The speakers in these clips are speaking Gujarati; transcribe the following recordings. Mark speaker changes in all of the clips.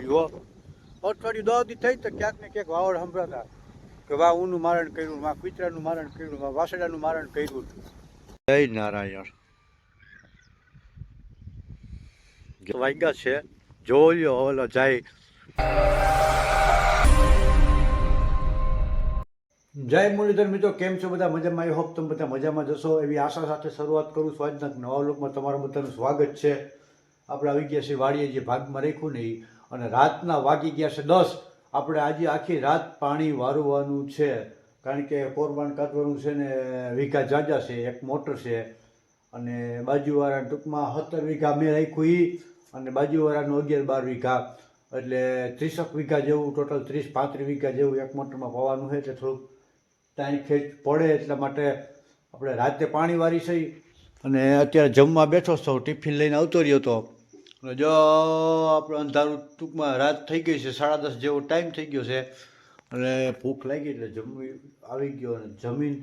Speaker 1: રહ્યું અઠવાડિયું દો થઈ તો ક્યાંક ને ક્યાંક વાવડ સંભળાતા. કે વાહ, ઊનું મારણ કર્યું, વાહ, કૂતરાનું મારણ કર્યું, વાહ વાસડાનું મારણ કર્યું. જય નારાયણ. વાગ્યા છે, જોયો ઓલો જાય. જય મુરલીધર મિત્રો, કેમ છો બધા? મજામાં? આઈ હોપ તમે બધા મજામાં જશો એવી આશા સાથે શરૂઆત કરું છું. આજના નવા લોકમાં તમારું બધાનું સ્વાગત છે. આપણે આવી ગયા છીએ વાડીએ જે ભાગમાં રાખ્યું ને ઈ. અને રાતના વાગી ગયા છે દસ. આપણે આજે આખી રાત પાણી વારવાનું છે. કારણ કે કોરબાન કાઢવાનું છે ને, વીઘા જાજા છે, એક મોટર છે. અને બાજુવાળા ટૂંકમાં સત્તર વીઘા મેં રાખ્યું એ અને બાજુવાળાનું અગિયાર બાર વીઘા. એટલે ત્રીસક વીઘા જેવું, ટોટલ ત્રીસ પાંત્રીસ વીઘા જેવું એક મોટરમાં પવાનું છે, એટલે થોડુંક ટાઈમ ખેંચ પડે એટલા માટે આપણે રાતે પાણી વારી છે અને અત્યારે જમવા બેઠો છો, ટિફિન લઈને આવતો રહ્યો હતો જો આપણે અંધારું ટૂંકમાં રાત થઈ ગઈ છે, સાડા દસ જેવો ટાઈમ થઈ ગયો છે, અને ભૂખ લાગી એટલે જમી આવી ગયો અને જમીન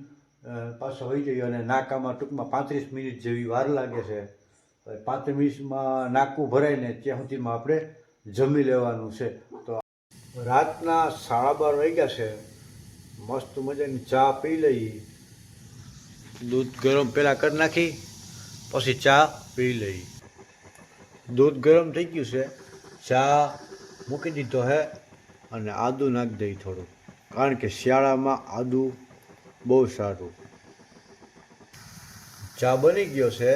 Speaker 1: પાછો હોઈ ગયો અને નાકામાં ટૂંકમાં પાંત્રીસ મિનિટ જેવી વાર લાગે છે. પાંત્રીસ મિનિટમાં નાકું ભરાય ને ત્યાં સુધીમાં આપણે જમી લેવાનું છે. તો રાતના સાડા બાર વાગ્યા છે, મસ્ત મજાની ચા પી લઈ. દૂધ ગરમ પહેલાં કરી નાખી, પછી ચા પી લઈ. દૂધ ગરમ થઈ ગયું છે, ચા મૂકી દીધો હે અને આદું નાખી દઈ થોડું. કારણ કે શિયાળામાં આદુ બહુ સારું. ચા બની ગયો છે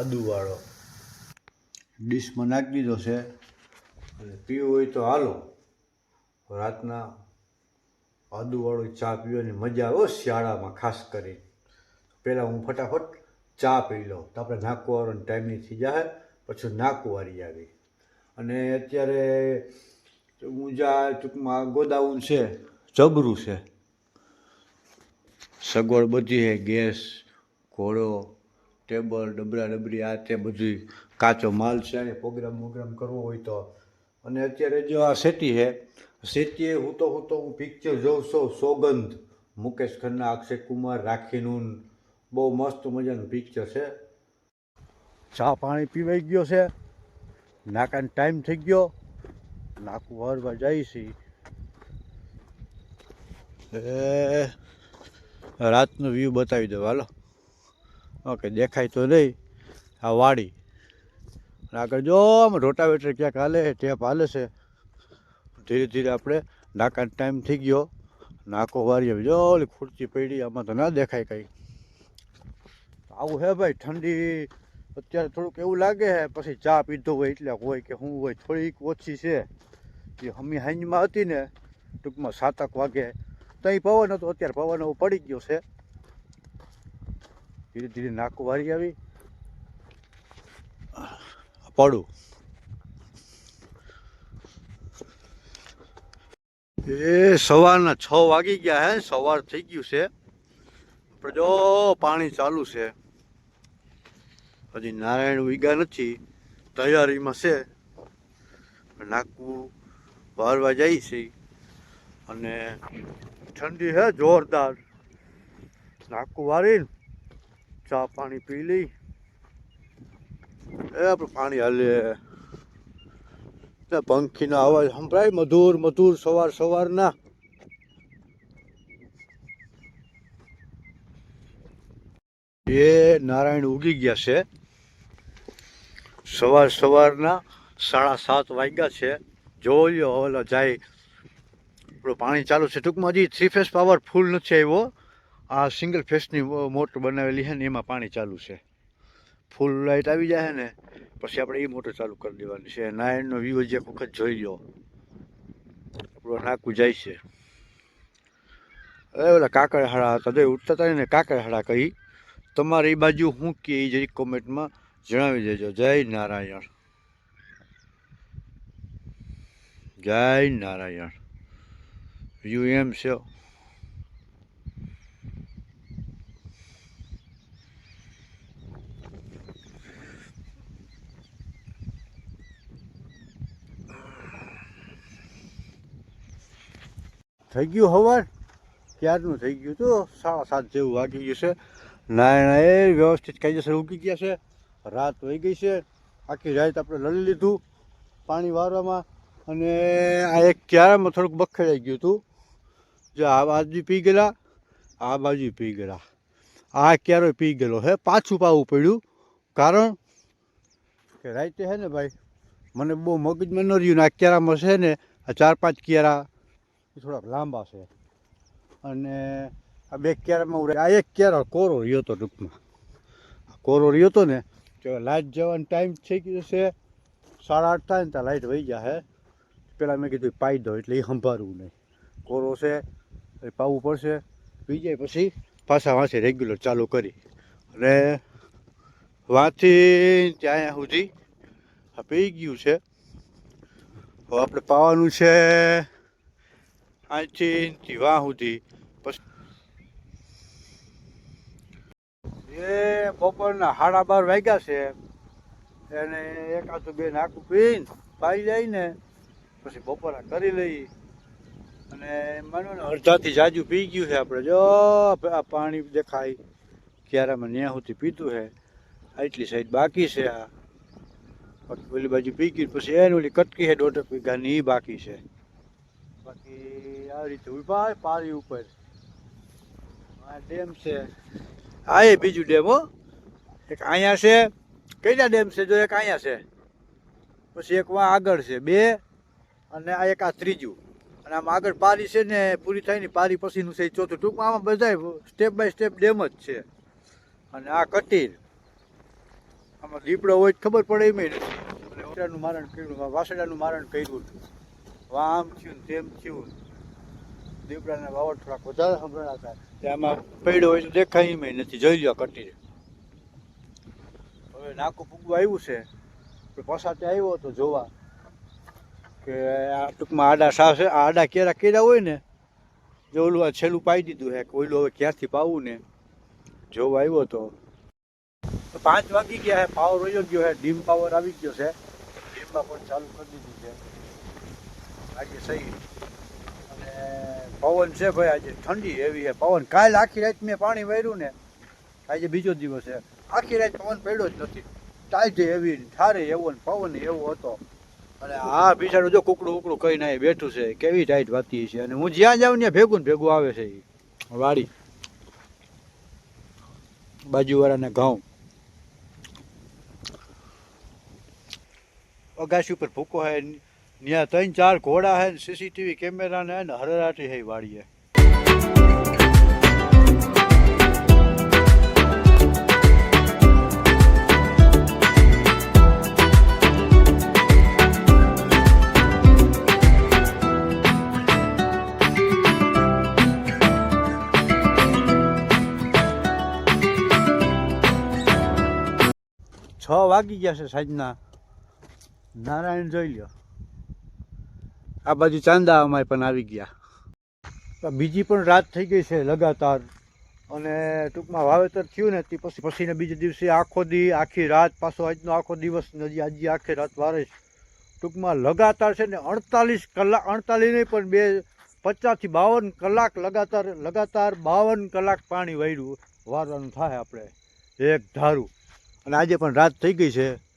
Speaker 1: આદુવાળો ડીશમાં નાખી દીધો છે અને પીવું હોય તો હાલો. રાતના આદુવાળો ચા પીવાની મજા આવે શિયાળામાં, ખાસ કરી પહેલાં હું ફટાફટ ચા પી લઉં. તો આપણે નાખવાનો ટાઈમ થઈ જાય પછી નાકવારી આવી. અને અત્યારે ઊંઝા ટૂંકમાં ગોદાઉન છે, જબરું છે. સગવડ બધી છે, ગેસ, ઘોડો, ટેબલ, ડબરા ડબરી, આ તે બધી કાચો માલ છે અને પ્રોગ્રામ પ્રોગ્રામ કરવો હોય તો. અને અત્યારે જો આ સેટી છે, સેટીએ હું તો હું તો હું પિક્ચર જોઉં છું, સોગંધ. મુકેશ ખન્ના, અક્ષય કુમાર રાખીનું બહુ મસ્ત મજાનું પિક્ચર છે. ચા પાણી પીવાઈ ગયો છે. નાકાને ટાઈમ થઈ ગયો. નાકું વારવા જાય છે. રાતનો વ્યૂ બતાવી દો હાલો. ઓકે, દેખાય તો નહીં. આ વાડી. આગળ જો, આમ રોટાવેટર ક્યાંક હાલે, ટેપ હાલે છે. ધીરે ધીરે આપણે નાકાનો ટાઈમ થઈ ગયો. નાકો વારી જો, ઓલી ખુરચી પડી, આમાં તો ના દેખાય કંઈ. આવું હે ભાઈ, ઠંડી અત્યારે થોડુંક એવું લાગે છે પછી ચા પીધો હોય એટલે હોય કે શું હોય થોડીક ઓછી છે. એ હમી હાંજમાં હતી ને ટૂંકમાં સાતક વાગે. ત્યાં પવન હતો અત્યારે પવન એવું પડી ગયો છે. ધીરે ધીરે નાકું વારી આવી. પડું. એ સવારના છ વાગી ગયા હે સવાર થઈ ગયું છે. જો પાણી ચાલુ છે. હજી નારાયણ ઉગ્યા નથી, તૈયારીમાં છે. નાકું વારવા જાય છે. અને ઠંડી હે, જોરદાર. નાકું વારીને ચા પાણી પી લઈ. એ આપણે પાણી હાલે. પંખીનો અવાજ સંભળાય, મધુર મધુર, સવાર, સવારના. એ નારાયણ ઉગી ગયા છે. સવાર સવારના સાડા સાત વાગ્યા છે. જોઈ ઓલો જાય. આપણું પાણી ચાલુ છે. ટૂંકમાં હજી થ્રી ફેસ પાવર ફૂલ નથી આવ્યો. આ સિંગલ ફેસની મોટર બનાવેલી છે ને એમાં પાણી ચાલુ છે. ફૂલ લાઇટ આવી જાય ને, પછી આપણે એ મોટર ચાલુ કરી દેવાની છે. નારાયણનો વ્યૂ હજી એક વખત જોઈ લો આપણું નાકું જાય છે. એ ઓલા કાકડહાળા હતા. જો ઉઠતા હતા ને કાકડહાળા કહી. તમારે બાજુ શું કે એ જરી કોમેન્ટમાં જણાવી દેજો જય નારાયણ જય નારાયણ વ્યૂ એમ છે થઈ ગયું હવાર ક્યારનું થઈ ગયું તો સાડા સાત જેવું વાગી ગયું છે નાયણા એ વ્યવસ્થિત કાયદેસર ઉગી ગયા છે રાત વહી ગઈ છે. આખી રાત આપણે લડી લીધું પાણી વારવામાં. અને આ એક ક્યારામાં થોડુંક બખેડાઈ ગયું હતું. જો આ બાજુ પી ગયેલા, આ બાજુ પી ગયેલા. આ ક્યારો પી ગયેલો હે? પાછું પાવું પડ્યું. કારણ કે રાતે હે ને ભાઈ, મને બહુ મગજમાં ન રહ્યું ને આ ક્યારામાં છે ને, આ ચાર પાંચ ક્યારા એ થોડાક લાંબા છે. અને આ બે ક્યારામાં આ એક ક્યારા કોરો રહ્યો હતો ટૂંકમાં. કોરો રહ્યો હતો ને કે લાઇટ જવાનો ટાઈમ થઈ ગયો છે. સાડા આઠ થાય ને ત્યાં લાઇટ વહી જાય પહેલાં મેં કીધું પાઈ દો એટલે એ સંભાળવું નહીં. કોરો છે, એ પાવું પડશે. પી જાય પછી પાછા વાંચે રેગ્યુલર ચાલુ કરી. અને વાંચી ત્યાં સુધી પી ગયું છે. હવે આપણે પાવાનું છે. અહીંથી વાહ સુધી એ બપોરના સાડા બાર વાગ્યા છે. એને એકાદું બે નાખું પીને, પાઈ જાય ને પછી બપોરા કરી લઈ. અને માનો ને અડધાથી જાજુ પી ગયું છે આપણે. જો આ પાણી દેખાય ક્યારામાં ન્યા સુધી પીતું છે. આટલી સાઈડ બાકી છે આ. ઓલી બાજુ પી ગયું, પછી એની ઓલી કટકી છે દોઢ વીઘાની બાકી છે. બાકી આ રીતે ઊભા પારી ઉપર. આ ડેમ છે. આ એ બીજું ડેમ, હો. એક અહીંયા છે. કયા ડેમ છે? જો એક અહીંયા છે. પછી એક વા આગળ છે, બે, અને આ એક આ ત્રીજું. અને આમ આગળ પારી છે ને, પૂરી થાય ને, પારી પછીનું છે ચોથું. ટૂંકમાં આમાં બધા સ્ટેપ બાય સ્ટેપ ડેમ જ છે. અને આ કટીર આમાં દીપડો હોય ખબર પડે એમ નથી. વાસડાનું મારણ કર્યું વાસડાનું મારણ કર્યું વા આમ થયું તેમ થયું. દીપડાના વાવડ થોડાક વધારે સંભળાતા આમાં પડ્યો હોય તો દેખાય એમ નથી. જોઈ લો કટી હવે નાકું ફૂગવા આવ્યું છે. પસાતે આવ્યો હતો જોવા કે આ ટૂંકમાં આડા આ આડા કેરા કેરા હોય ને, જો ઓલું આ છેલ્લું પાઈ દીધું હે કે ઓલું હવે ક્યાંથી પાવું ને, જોવા આવ્યો હતો. પાંચ વાગી ગયા હે પાવર વયો ગયો હે ડીમ પાવર આવી ગયો છે. ડીમમાં પણ ચાલુ કરી દીધું છે. આજે સહી. અને પવન છે ભાઈ, આજે ઠંડી એવી છે. પવન કાલ આખી રાત મેં પાણી વાર્યું ને, આજે બીજો દિવસ છે. આખી રાત પવન પડ્યો જ નથી. ટાઈટ એવી ઠારે એવો ને, પવન એવો હતો. અને આ બિચારું જો કુકડું ઉકડું કઈ ના બેઠું છે, કેવી ટાઈટ વાતી છે. અને હું જ્યાં જાઉં ત્યાં ભેગું ને ભેગું આવે છે એ વાડી. બાજુવાળાને ઘઉં. અગાસી ઉપર ભૂકો હે ત્યાં ત્રણ ચાર ઘોડા હે સીસીટીવી કેમેરા ને હે ને હરરાટી હે વાડીએ છ વાગી ગયા છે સાંજના. નારાયણ જોઈ લ્યો. આ બાજુ ચાંદા અમાય પણ આવી ગયા. બીજી પણ રાત થઈ ગઈ છે લગાતાર. અને ટૂંકમાં વાવેતર થયું ને તે પછી પછીને બીજે દિવસે આખો દી, આખી રાત, પાછો આજનો આખો દિવસ હજી આજે આખી રાત વારે. ટૂંકમાં લગાતાર છે ને અડતાલીસ કલાક, અડતાલીસ નહીં પણ બે પચાસથી બાવન કલાક લગાતાર લગાતાર બાવન કલાક પાણી વાર્યું વારવાનું થાય આપણે. એક ધારું. અને આજે પણ રાત થઈ ગઈ છે.